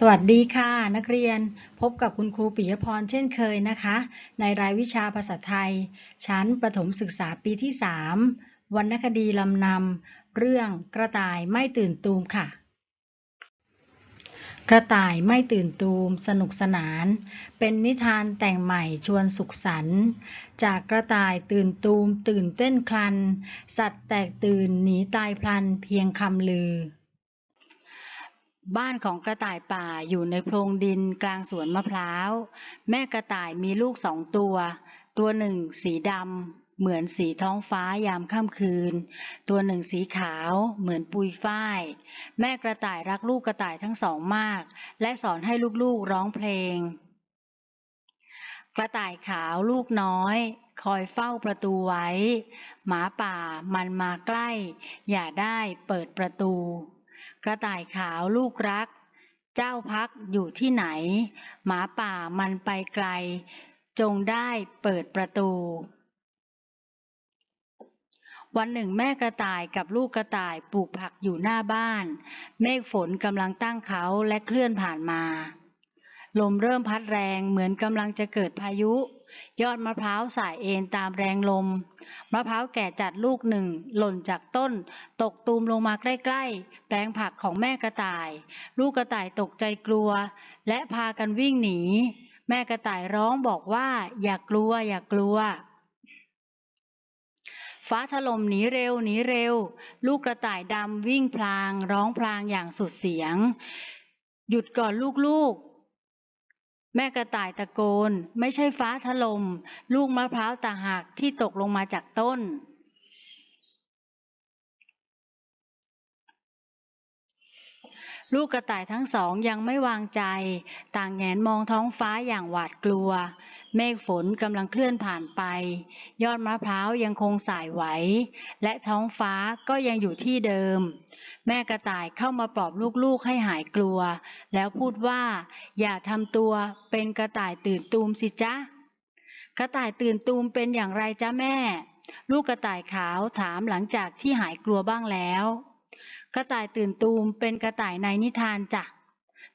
สวัสดีค่ะ นักเรียนพบกับคุณครูปิยพรเช่นเคยนะคะ ในรายวิชาภาษาไทย ชั้นประถมศึกษาปีที่ 3 วรรณคดีลำนำเรื่องกระต่ายไม่ตื่นตูมค่ะ กระต่ายไม่ตื่นตูม สนุกสนาน เป็นนิทานแต่งใหม่ชวนสุขสันต์จากกระต่ายตื่นตูม ตื่นเต้นคลัน สัตว์แตกตื่นหนีตายพลันเพียงคำลือ บ้านของกระต่ายป่าอยู่ในโพรงดินกลางสวนมะพร้าว แม่กระต่ายมีลูกสองตัว ตัวหนึ่งสีดำเหมือนสีท้องฟ้ายามค่ำคืน ตัวหนึ่งสีขาวเหมือนปุยฝ้าย แม่กระต่ายรักลูกกระต่ายทั้งสองมาก และสอนให้ลูกๆร้องเพลง กระต่ายขาวลูกน้อยคอยเฝ้าประตูไว้ หมาป่ามันมาใกล้ อย่าได้เปิดประตู กระต่ายขาวลูกรัก เจ้าพักอยู่ที่ไหน หมาป่ามันไปไกล จงได้เปิดประตู วันหนึ่งแม่กระต่ายกับลูกกระต่ายปลูกผักอยู่หน้าบ้าน เมฆฝนกำลังตั้งเขาและเคลื่อนผ่านมา ลมเริ่มพัดแรงเหมือนกำลังจะเกิดพายุ ยอดมะพร้าวสายเอ็นตามแรงลม มะพร้าวแก่จัดลูกหนึ่ง หล่นจากต้น ตกตูมลงมาใกล้ๆ แปลงผักของแม่กระต่าย ลูกกระต่ายตกใจกลัว และพากันวิ่งหนี แม่กระต่ายร้องบอกว่า อย่ากลัว อย่ากลัว ฟ้าถล่มหนีเร็วหนีเร็ว ลูกกระต่ายดำวิ่งพลาง ร้องพลางอย่างสุดเสียง หยุดก่อนลูกๆ แม่กระต่ายตะโกน ไม่ใช่ฟ้าถลม่มลูกมะพร้าวต่าหักที่ตกลงมาจากต้น ลูกกระต่ายทั้งสองยังไม่วางใจ ต่างแงนมองท้องฟ้าอย่างหวาดกลัว เมฆฝนกำลังเคลื่อนผ่านไป ยอดมะพร้าวยังคงสายไหว และท้องฟ้าก็ยังอยู่ที่เดิม แม่กระต่ายเข้ามาปลอบลูกๆให้หายกลัว แล้วพูดว่า อย่าทำตัวเป็นกระต่ายตื่นตูมสิจ๊ะ กระต่ายตื่นตูมเป็นอย่างไรจ๊ะแม่ ลูกกระต่ายขาวถามหลังจากที่หายกลัวบ้างแล้ว กระต่ายตื่นตูมเป็นกระต่ายในนิทานจ้ะ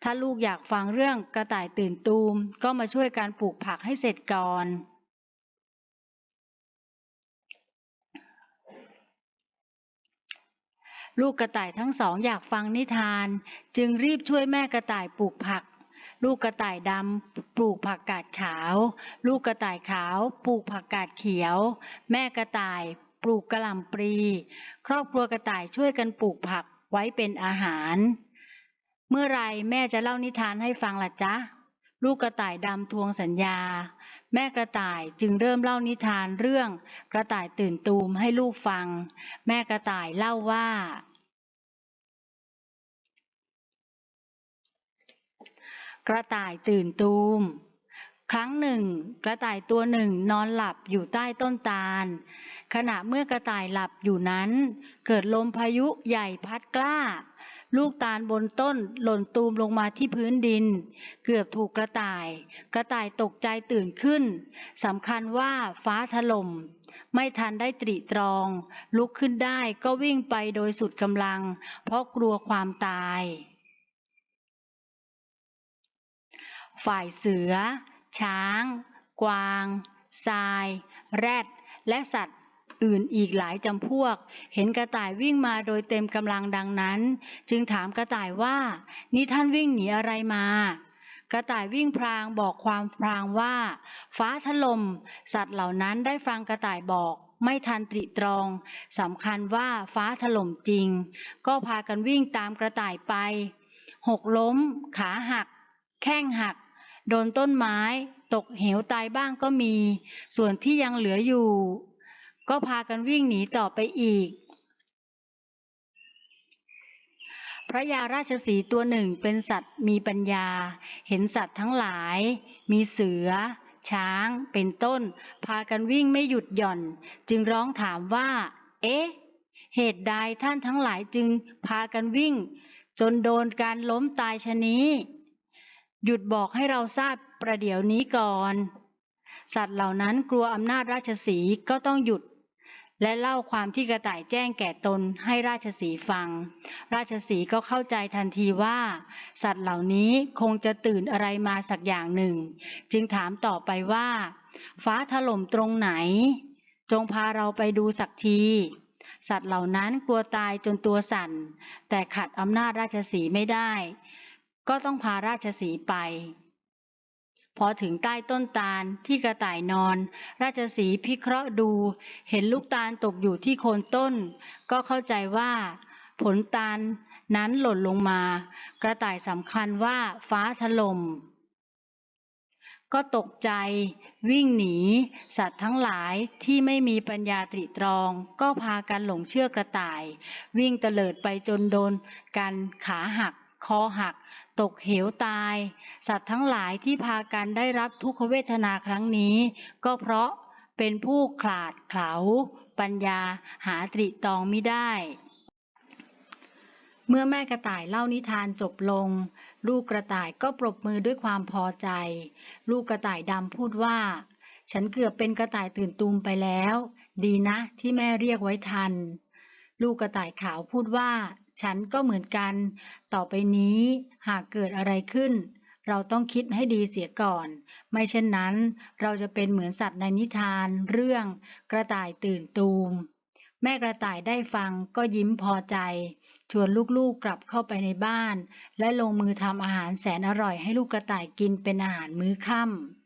ถ้าลูกอยากฟังเรื่องกระต่ายตื่นตูมก็มาช่วยการปลูกผักให้เสร็จก่อน ลูกกระต่ายทั้งสองอยากฟังนิทาน จึงรีบช่วยแม่กระต่ายปลูกผัก ลูกกระต่ายดำปลูกผักกาดขาว ลูกกระต่ายขาว ปลูกผักกาดเขียว แม่กระต่ายปลูกกระหล่ำปลี ครอบครัวกระต่ายช่วยกันปลูกผัก ไว้เป็นอาหาร เมื่อไรแม่จะเล่านิทานให้ฟังล่ะจ๊ะ ลูกกระต่ายดำทวงสัญญา แม่กระต่ายจึงเริ่มเล่านิทานเรื่องกระต่ายตื่นตูมให้ลูกฟัง แม่กระต่ายเล่าว่า กระต่ายตื่นตูมครั้งหนึ่ง กระต่ายตัวหนึ่งนอนหลับอยู่ใต้ต้นตาล ขณะเมื่อกระต่ายหลับอยู่นั้น เกิดลมพายุใหญ่พัดกล้า ลูกตาลบนต้นหล่นตูมลงมาที่พื้นดิน เกือบถูกกระต่าย กระต่ายตกใจตื่นขึ้นสำคัญว่าฟ้าถล่มไม่ทันได้ตรีตรอง ลุกขึ้นได้ก็วิ่งไปโดยสุดกำลัง เพราะกลัวความตาย ฝ่ายเสือ ช้าง กวางทราย แรดและสัตว์ อื่นอีกหลายจำพวก เห็นกระต่ายวิ่งมาโดยเต็มกำลังดังนั้น จึงถามกระต่ายว่า นี่ท่านวิ่งหนีอะไรมา กระต่ายวิ่งพรางบอกความพรางว่า ฟ้าถล่มสัตว์เหล่านั้นได้ฟังกระต่ายบอกไม่ทันตรีตรองสำคัญว่าฟ้าถล่มจริง ก็พากันวิ่งตามกระต่ายไป หกล้ม ขาหัก แข้งหัก โดนต้นไม้ ตกเหวตายบ้างก็มี ส่วนที่ยังเหลืออยู่ ก็พากันวิ่งหนีต่อไปอีก พระยาราชสีตัวหนึ่งเป็นสัตว์มีปัญญา เห็นสัตว์ทั้งหลาย มีเสือ ช้าง เป็นต้น พากันวิ่งไม่หยุดหย่อน จึงร้องถามว่า เอ๊ะ เหตุใดท่านทั้งหลายจึงพากันวิ่ง จนโดนการล้มตายชะนี้หยุดบอกให้เราทราบประเดี๋ยวนี้ก่อน สัตว์เหล่านั้นกลัวอำนาจราชสีก็ต้องหยุด และเล่าความที่กระต่ายแจ้งแก่ตนให้ราชสีฟัง ราชสีก็เข้าใจทันทีว่า สัตว์เหล่านี้คงจะตื่นอะไรมาสักอย่างหนึ่ง จึงถามต่อไปว่า ฟ้าถล่มตรงไหน จงพาเราไปดูสักที สัตว์เหล่านั้นกลัวตายจนตัวสั่น แต่ขัดอำนาจราชสีไม่ได้ ก็ต้องพาราชสีไป พอถึงใต้ต้นตาลที่กระต่ายนอน ราชสีพิเคราะห์ดู เห็นลูกตาลตกอยู่ที่โคนต้น ก็เข้าใจว่า ผลตาลนั้นหล่นลงมา กระต่ายสำคัญว่าฟ้าถล่มก็ตกใจ วิ่งหนี สัตว์ทั้งหลายที่ไม่มีปัญญาตริตรอง ก็พากันหลงเชื่อกระต่าย วิ่งเตลิดไปจนโดนกันขาหัก คอหัก ตกเหวตาย สัตว์ทั้งหลายที่พากันได้รับทุกขเวทนาครั้งนี้ ก็เพราะเป็นผู้ขาดเขลาปัญญาหาตริตองไม่ได้ เมื่อแม่กระต่ายเล่านิทานจบลง ลูกกระต่ายก็ปรบมือด้วยความพอใจ ลูกกระต่ายดำพูดว่า ฉันเกือบเป็นกระต่ายตื่นตูมไปแล้ว ดีนะที่แม่เรียกไว้ทัน ลูกกระต่ายขาวพูดว่า ฉันก็เหมือนกัน ต่อไปนี้หากเกิดอะไรขึ้น เราต้องคิดให้ดีเสียก่อน ไม่เช่นนั้น เราจะเป็นเหมือนสัตว์ในนิทาน เรื่องกระต่ายตื่นตูม แม่กระต่ายได้ฟังก็ยิ้มพอใจ ชวนลูกๆกลับเข้าไปในบ้าน และลงมือทำอาหารแสนอร่อยให้ลูกกระต่ายกินเป็นอาหารมื้อค่ำ